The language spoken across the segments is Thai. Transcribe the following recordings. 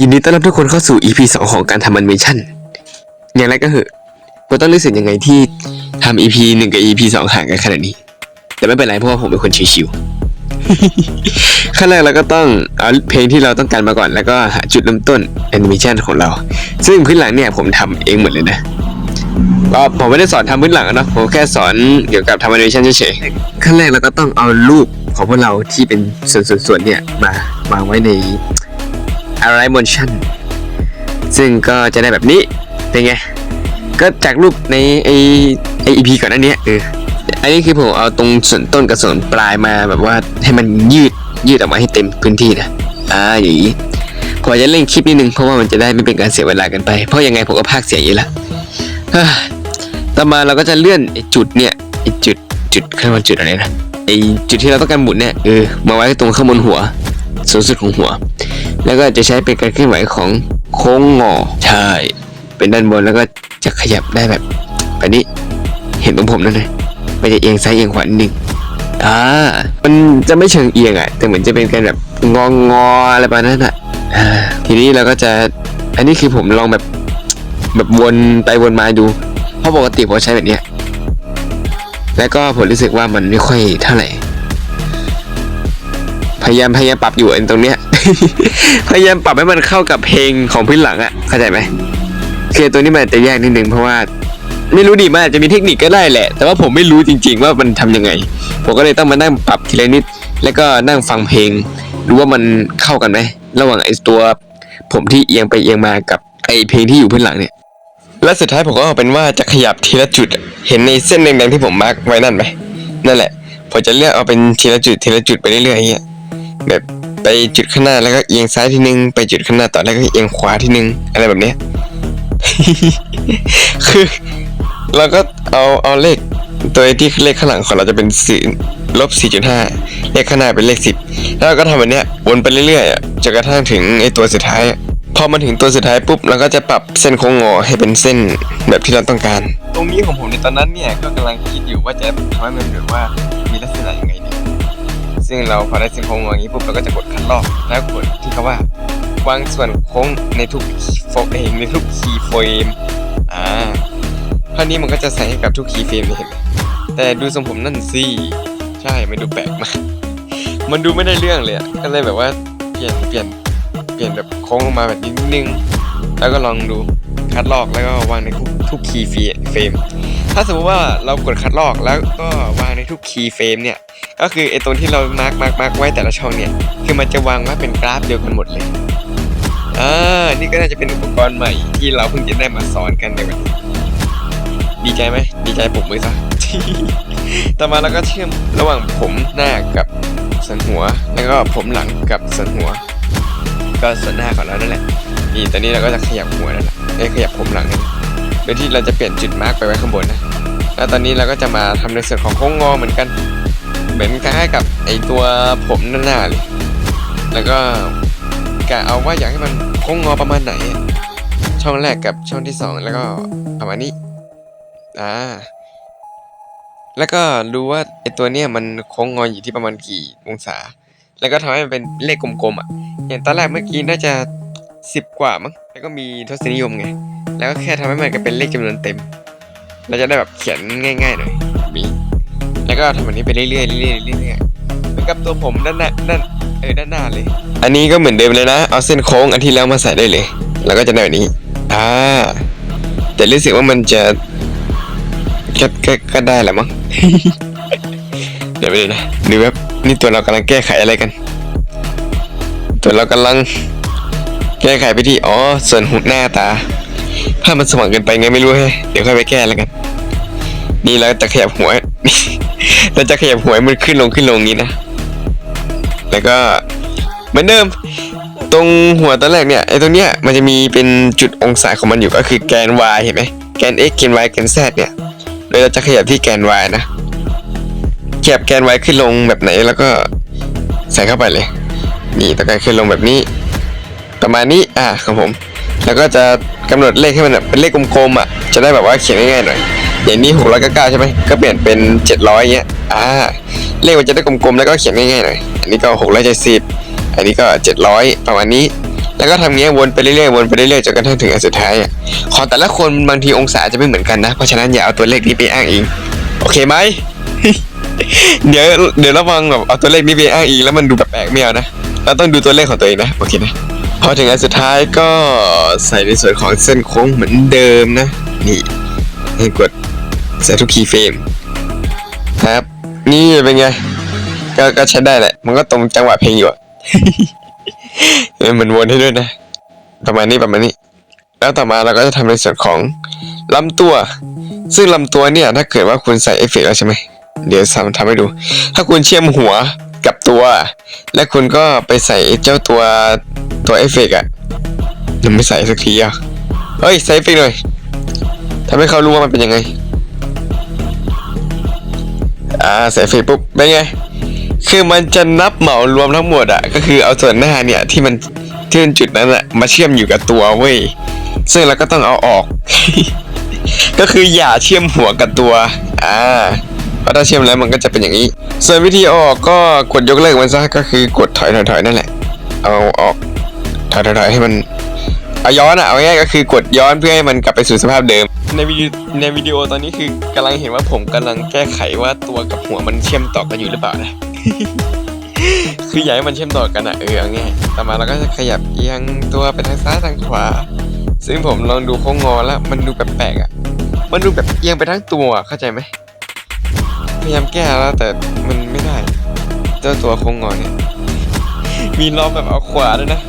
ยินดีต้อนรับทุกคนเข้าสู่ EP 2 ของการทำแอนิเมชันอย่างไรก็เหอะผมต้องรู้สึกยังไงที่ทำ EP 1 กับ EP 2 ห่างกันขนาดนี้ แต่ไม่เป็นไรเพราะว่าผมเป็นคนชิวๆขั้นแรกเราก็ต้องเอาเพลงที่เราต้องการมาก่อน แล้วก็หาจุดเริ่มต้นแอนิเมชันของเรา ซึ่งพื้นหลังเนี่ยผมทำเองหมดเลยนะก็ผมไม่ได้สอนทำพื้นหลังนะผมแค่สอนเกี่ยวกับทำแอนิเมชันเฉยๆขั้นแรกเราก็ต้องเอารูปของพวกเราที่เป็นส่วนๆเนี่ยมาวางไว้ใน อะไรมอนชั่นซึ่งก็จะได้แบบนี้เป็นไง ก็จากรูปในไอไออีพีก่อนอันเนี้ยเอออันนี้คือผมเอาตรงส่วนต้นกับส่วนปลายมาแบบว่าให้มันยืดยืดออกมาให้เต็มพื้นที่นะอ่าอย่างนี้ผมจะเล่นคลิปนิดนึงเพราะว่ามันจะได้ไม่เป็นการเสียเวลากันไป เพราะยังไงผมก็พากเสียงอยู่แล้วต่อมาเราก็จะเลื่อนไอจุดเนี่ยไอจุดจุดขาเรียกว่าจุดอะไรนะไอจุดที่เราต้องการหมุนเนี่ยเออมาไว้ตรงข้างบนหัวสูงสุดของหัว แล้วก็จะใช้เป็นการเคลื่อนไหวของโค้งงอใช่เป็นด้านบนแล้วก็จะขยับได้แบบแบบนี้เห็นตรงผมนั่นเลยมันจะเอียงซ้ายเอียงขวานิดนึงอ่ามันจะไม่เชิงเอียงอะ แต่เหมือนจะเป็นการแบบงองงออะไรประมาณนั้นอะอ่าทีนี้เราก็จะอันนี้คือผมลองแบบแบบวนไปวนมาดู เพราะปกติผมใช้แบบเนี้ยแล้วก็ผมรู้สึกว่ามันไม่ค่อยเท่าไหร่พยายามพยายามปรับอยู่ไอ้ตรงเนี้ย พยายามปรับให้มันเข้ากับเพลงของพื้นหลังอะเข้าใจไหมคือตัวนี้มันอาจจะยากนิดนึงเพราะว่าไม่รู้ดิมันอาจจะมีเทคนิคก็ได้แหละ แต่ว่าผมไม่รู้จริง ๆ ว่ามันทำยังไง ผมก็เลยต้องมานั่งปรับทีละนิด แล้วก็นั่งฟังเพลงดูว่ามันเข้ากันไหมระหว่างไอ้ตัว ผมที่เอียงไปเอียงมากับไอ้เพลงที่อยู่พื้นหลังเนี่ย และสุดท้ายผมก็เอาเป็นว่าจะขยับทีละจุด เห็นในเส้นแดงๆที่ผมมาร์กไว้นั่นไหมนั่นแหละผมจะเลือกเอาเป็นทีละจุดทีละจุดไปเรื่อยๆอย่างเงี้ยแบบ ไปจุดข้างหน้าแล้วก็เอียงซ้ายทีนึง ไปจุดข้างหน้าต่อแล้วก็เอียงขวาทีนึง อะไรแบบเนี้ยคือเราก็เอาเอาเลขตัวที่เลขข้างหลังของเราจะเป็นสี่ลบสี่จุดห้าเลขข้างหน้าเป็นเลขสิบแล้วเราก็ทำแบบเนี้ยวนไปเรื่อยๆจนกระทั่งถึงไอ้ตัวสุดท้ายพอมันถึงตัวสุดท้ายปุ๊บเราก็จะปรับเส้นโค้งงอให้เป็นเส้นแบบที่เราต้องการ ตรงนี้ของผมในตอนนั้นเนี่ยก็กำลังคิดอยู่ว่าจะทำให้มันแบบว่ามีลักษณะยังไง ซึ่งเราพอได้เส้นโค้งอย่างนี้ปุ๊บเราก็จะกดคัดลอกแล้วกดที่เขาว่าวางส่วนโค้งในทุกโฟกเองในทุกคีย์เฟรมอ่าเท่านี้มันก็จะใส่ให้กับทุกคีย์เฟรมเลยเห็นแต่ดูทรงผมนั่นสิใช่มันดูแปลกมากมันดูไม่ได้เรื่องเลยอะก็เลยแบบว่าเปลี่ยนเปลี่ยนเปลี่ยนแบบโค้งลงมาแบบนิดนึงแล้วก็ลองดู คัดลอกแล้วก็วางในทุกทุกคีย์เฟรมถ้าสมมติว่าเรากดคัดลอกแล้วก็วางในทุกคีย์เฟรมเนี่ยก็คือไอ้ตรงที่เรามาร์กมาร์กมาร์กไว้แต่ละช่องเนี่ยคือมันจะวางไว้เป็นกราฟเดียวกันหมดเลยอ่านี่ก็น่าจะเป็นอุปกรณ์ใหม่ที่เราเพิ่งจะได้มาสอนกันในวันนี้ดีใจไหมดีใจผมมือซะต่อมาเราก็เชื่อมระหว่างผมหน้ากับส่วนหัว แล้วก็ผมหลังกับส่วนหัว ก็ส่วนหน้าของเรานั่นแหละนี่ตอนนี้เราก็จะขยับหัวนั่นแหละ เอ้ขยับผมหลังนั่โดยที่เราจะเปลี่ยนจุดมาร์กไปไว้ข้างบนนะ แล้วตอนนี้เราก็จะมาทำในส่วนของโค้งงอเหมือนกัน เหมือนคล้ายๆกับไอตัวผมหน้าๆเลย แล้วก็กะเอาว่าอยากให้มันโค้งงอประมาณไหน ช่องแรกกับช่องที่สองแล้วก็ประมาณนี้ อ่า แล้วก็ดูว่าไอตัวเนี้ยมันโค้งงออยู่ที่ประมาณกี่องศา แล้วก็ทำให้มันเป็นเลขกลมๆอะ อย่างตอนแรกเมื่อกี้น่าจะสิบกว่ามั้ง แล้วก็มีทศนิยมไง แล้วก็แค่ทำให้มันเป็นเลขจำนวนเต็ม เราจะได้แบบเขียนง่ายๆหน่อยแบบนี้แล้วก็ทำแบบนี้ไปเรื่อยๆเรื่อยๆเรื่อยๆเหมือนกับตัวผมด้านหน้าด้านเออด้านหน้าเลย อันนี้ก็เหมือนเดิมเลยนะ เอาเส้นโค้งอันที่แล้วมาใส่ได้เลย แล้วก็จะได้แบบนี้อ่าแต่รู้สึกว่ามันจะก็ก็ก็ได้แหละมั้งเดี๋ยวไปดูนะดูแบบนี่ตัวเรากำลังแก้ไขอะไรกัน ตัวเรากำลัง แก้ไขไปที่อ๋อส่วนหุหน้าตาภาพมันสว่างเกินไปไงไม่รู้เฮ้เดี๋ยวค่อยไปแก้แล้วกัน นี่เราจะขยับหัวเราจะขยับหัวมันขึ้นลงขึ้นลงงนี้นะ แล้วก็เหมือนเดิม ตรงหัวตอนแรกเนี่ยไอ้ตรงเนี้ยมันจะมีเป็นจุดองศาของมันอยู่ก็คือแกน y เห็นไหมแกน x แกน y แกน z เนี่ยโดยเราจะขยับที่แกน y นะขยับแกน y ขึ้นลงแบบไหนแล้วก็ใส่เข้าไปเลย นี่ต้องการขึ้นลงแบบนี้ ประมาณนี้อ่าของผม แล้วก็จะกำหนดเลขให้มันเป็นเลขกลมๆอะจะได้แบบว่าเขียนง่ายๆหน่อยอย่างนี้หกร้อยเก้าใช่ไหมก็เปลี่ยนเป็นเจ็ดร้อยเงี้ยอ่าเลขมันจะได้กลมๆแล้วก็เขียนง่ายๆหน่อยอันนี้ก็หกร้อยเจ็ดสิบอันนี้ก็เจ็ดร้อยประมาณนี้ แล้วก็ทำเงี้ยวนไปเรื่อยๆวนไปเรื่อยๆจนกระทั่งถึงอันสุดท้ายอะของแต่ละคนบางทีองศาจะไม่เหมือนกันนะ เพราะฉะนั้นอย่าเอาตัวเลขนี้ไปอ้างอิงโอเคไหมเดี๋ยวเดี๋ยวระวังแบบเอาตัวเลขนี้ไปอ้างอิงแล้วมันดูแปลกๆไม่เอานะเราต้องดูตัวเลขของตัวเองนะโอเคนะ พอถึงอันสุดท้ายก็ใส่ในส่วนของเส้นโค้งเหมือนเดิมนะ นี่ให้กดใส่ทุกคีย์เฟรมครับ นี่เป็นไง ก็ก็ใช้ได้แหละ มันก็ตรงจังหวะเพลงอยู่อะเออมันวนให้ด้วยนะ ประมาณนี้ประมาณนี้ แล้วต่อมาเราก็จะทำในส่วนของลำตัว ซึ่งลำตัวเนี่ยถ้าเกิดว่าคุณใส่เอฟเฟกต์แล้วใช่ไหมเดี๋ยวทำทำให้ดู ถ้าคุณเชื่อมหัว กับตัว และคุณก็ไปใส่เจ้าตัวตัวเอฟเฟกต์อะยังไม่ใส่สักทีอะเฮ้ย ใส่เอฟเฟกต์หน่อยทำให้เขารู้ว่ามันเป็นยังไง อ่า ใส่เฟกปุ๊บเป็นไง คือมันจะนับเหมารวมทั้งหมดอะก็คือเอาส่วนหน้าเนี่ยที่มันที่มันจุดนั้นอะมาเชื่อมอยู่กับตัวเว้ย ซึ่งเราก็ต้องเอาออก ก็คืออย่าเชื่อมหัวกับตัว อ่า พราะถ้าเชื่อมแล้วมันก็จะเป็นอย่างนี้ ส่วนวิธีออกก็กดยกเลิกมันซะก็คือกดถอยถอยถอยนั่นแหละ เอาออกถอยถอยถอยให้มันเอาย้อนอะเอาง่ายก็คือกดย้อนเพื่อให้มันกลับไปสู่สภาพเดิม ในวิดีโอในวิดีโอตอนนี้คือกำลังเห็นว่าผมกำลังแก้ไขว่าตัวกับหัวมันเชื่อมต่อกันอยู่หรือเปล่านะคืออยากให้มันเชื่อมต่อกันอะเออเอาง่ายต่อมาเราก็จะขยับเอียงตัวไปทางซ้ายทางขวา ซึ่งผมลองดูโค้งงอแล้วมันดูแปลกๆอะมันดูแบบเอียงไปทั้งตัวเข้าใจไหม พยายามแก้แล้วแต่มันไม่ได้ เจ้าตัวคงงอเนี่ย มีลองแบบเอาขวาด้วยนะ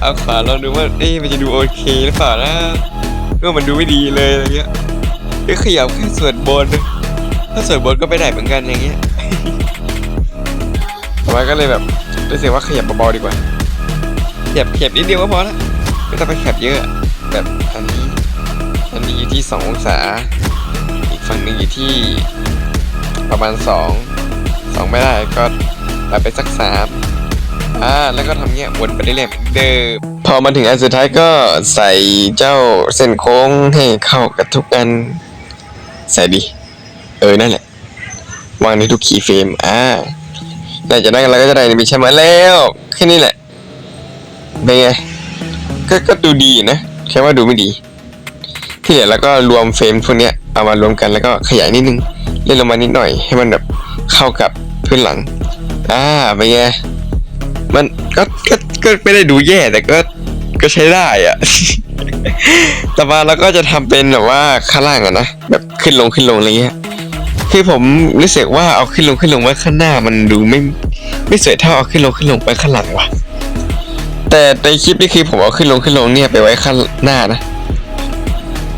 เอาขวาลองดูว่า เอ๊ะมันจะดูโอเคหรือเปล่านะก็มันดูไม่ดีเลยอะไรเงี้ยก็ขยับแค่ส่วนบน ถ้าส่วนบนก็ไปได้เหมือนกันอย่างเงี้ยต่อมก็เลยแบบรู้สึกว่าขยับเบาๆดีกว่าขยับขยับนิดเดียวก็พอละไม่ต้องไปขยับเยอะอะแบบอันนี้อันนี้อยู่ที่สององศา อีกฝั่งหนึ่งอยู่ที่ ประมาณสองสองไม่ได้ก็ปรับไปสักสามอ่าแล้วก็ทำเงี้ยวนไปเรื่อยๆเหมือนเดิมพอมาถึงอันสุดท้ายก็ใส่เจ้าเส้นโค้งให้เข้ากับทุกอัน ใส่ดิเออนั่นแหละ วางในทุกคีเฟรมอ่าหลังจากนั้นเราก็จะได้นิมิชันมาแล้วแค่นี้แหละเป็นไงก็ก็ดูดีนะแค่ว่าดูไม่ดีที่เหลือแล้วก็รวมเฟรมพวกนี้เอามารวมกันแล้วก็ขยายนิดนึง เล่นลงมานิดหน่อย ให้มันแบบเข้ากับพื้นหลัง อ่าเป็นไงมันก็ก็ก็ไม่ได้ดูแย่แต่ก็ก็ใช้ได้อะต่อมาเราก็จะทำเป็นแบบว่าข้างล่างอะนะแบบขึ้นลงขึ้นลงอะไรเงี้ยคือผมรู้สึกว่าเอาขึ้นลงขึ้นลงไว้ข้างหน้ามันดูไม่ไม่สวยเท่าเอาขึ้นลงขึ้นลงไปข้างหลังว่ะ แต่ในคลิปนี้คือผมเอาขึ้นลงขึ้นลงเนี่ยไปไว้ข้างหน้านะ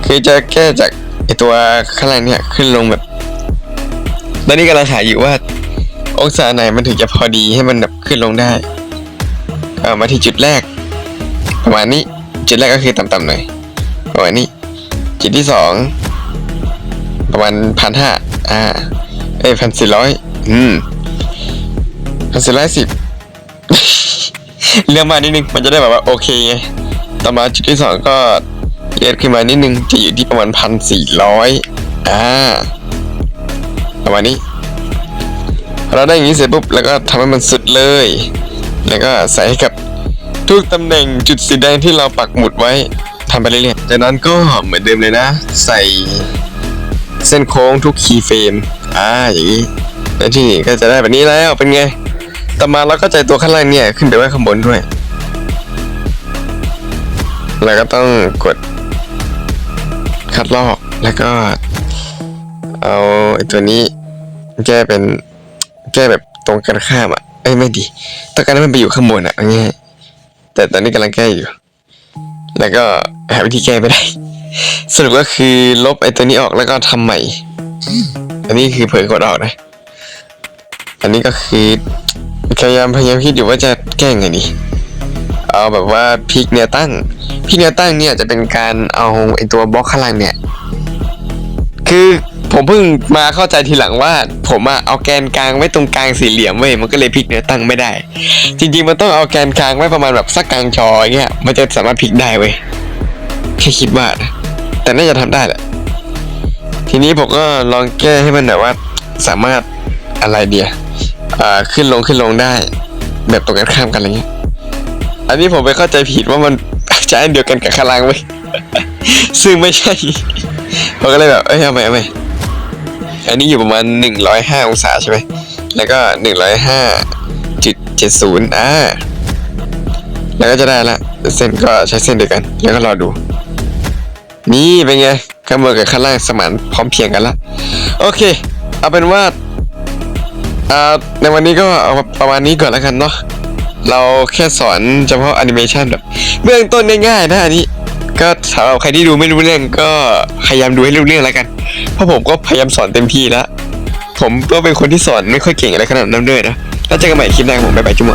คือจะแก้จากไอตัวข้างล่างเนี่ยขึ้นลงแบบ ตอนนี้กำลังหาอยู่ว่า องศาไหนมันถึงจะพอดีให้มันแบบขึ้นลงได้เอามาที่จุดแรก ประมาณนี้จุดแรกก็คือต่ำๆหน่อยประมาณนี้ จุดที่สองประมาณพันห้าอ่าเอ้พันสี่ร้อยอืมพันสี่ร้อยสิบเรื่องมานิดนึงมันจะได้แบบว่าโอเคไงต่อมาจุดที่สองก็เลียดขึ้นมานิดนึงจะอยู่ที่ประมาณพันสี่ร้อยอ่า ประมาณนี้ เราได้อย่างนี้เสร็จปุ๊บแล้วก็ทำให้มันสุดเลย แล้วก็ใส่ให้กับทุกตำแหน่งจุดสีแดงที่เราปักหมุดไว้ทำไปเรื่อยๆจากนั้นก็เหมือนเดิมเลยนะ ใส่เส้นโค้งทุกคีย์เฟรมอ่าอย่างนี้แล้วที่นี่ก็จะได้แบบนี้แล้วเป็นไงต่อมาเราก็ใจตัวข้างล่างเนี่ยขึ้นไปไว้ข้างบนด้วย แล้วก็ต้องกดคัดลอกแล้วก็ เอาไอ้ตัวนี้แก้เป็นแก้แบบตรงกันข้ามอะเอ้ยไม่ดีต้องการให้มันไปอยู่ข้างบนอะง่ายแต่ตอนนี้กำลังแก้อยู่ แล้วก็หาวิธีแก้ไม่ได้ สรุปก็คือลบไอ้ตัวนี้ออกแล้วก็ทำใหม่ อันนี้คือเผยกดออกนะ อันนี้ก็คือพยายามพยายามคิดอยู่ว่าจะแก้ไงดีเอาแบบว่าพลิกแนวตั้งพลิกแนวตั้งเนี่ยจะเป็นการเอาไอ้ตัวบล็อกข้างล่างเนี่ย คือ ผมเพิ่งมาเข้าใจทีหลังว่า ผมอะเอาแกนกลางไว้ตรงกลางสี่เหลี่ยมเว้ยมันก็เลยพลิกแนวตั้งไม่ได้ จริงๆมันต้องเอาแกนกลางไว้ประมาณแบบสักกลางจออย่างเงี้ยมันจะสามารถพลิกได้เว้ยแค่คิดว่านะแต่น่าจะทำได้แหละ ทีนี้ผมก็ลองแก้ให้มันแบบว่าสามารถอะไรเดียอ่าขึ้นลงขึ้นลงได้ แบบตรงกันข้ามกันอะไรเงี้ย อันนี้ผมไปเข้าใจผิดว่ามันใช้อันเดียวกันกับข้างล่างเว้ยซึ่งไม่ใช่ผมก็เลยแบบเอ้ยเอาไปเอาไป อันนี้อยู่ประมาณหนึ่งร้อยห้าองศาใช่ไหม แล้วก็หนึ่งร้อยห้าจุดเจ็ดศูนย์อ่า แล้วก็จะได้ละ เส้นก็ใช้เส้นเดียวกัน แล้วก็รอดู นี่เป็นไงข้างบนกับข้างล่างสมานพร้อมเพียงกันละ โอเค เอาเป็นว่าอ่าในวันนี้ก็เอาประมาณนี้ก่อนแล้วกันเนาะ เราแค่สอนเฉพาะแอนิเมชันแบบเบื้องต้นง่ายๆนะอันนี้ ก็สำหรับใครที่ดูไม่รู้เรื่องก็พยายามดูให้รู้เรื่องแล้วกัน เพราะผมก็พยายามสอนเต็มที่แล้วผมก็เป็นคนที่สอนไม่ค่อยเก่งอะไรขนาดนั้นด้วยนะ แล้วเจอกันใหม่คลิปหน้าผมบ๊ายบายจุ๊บ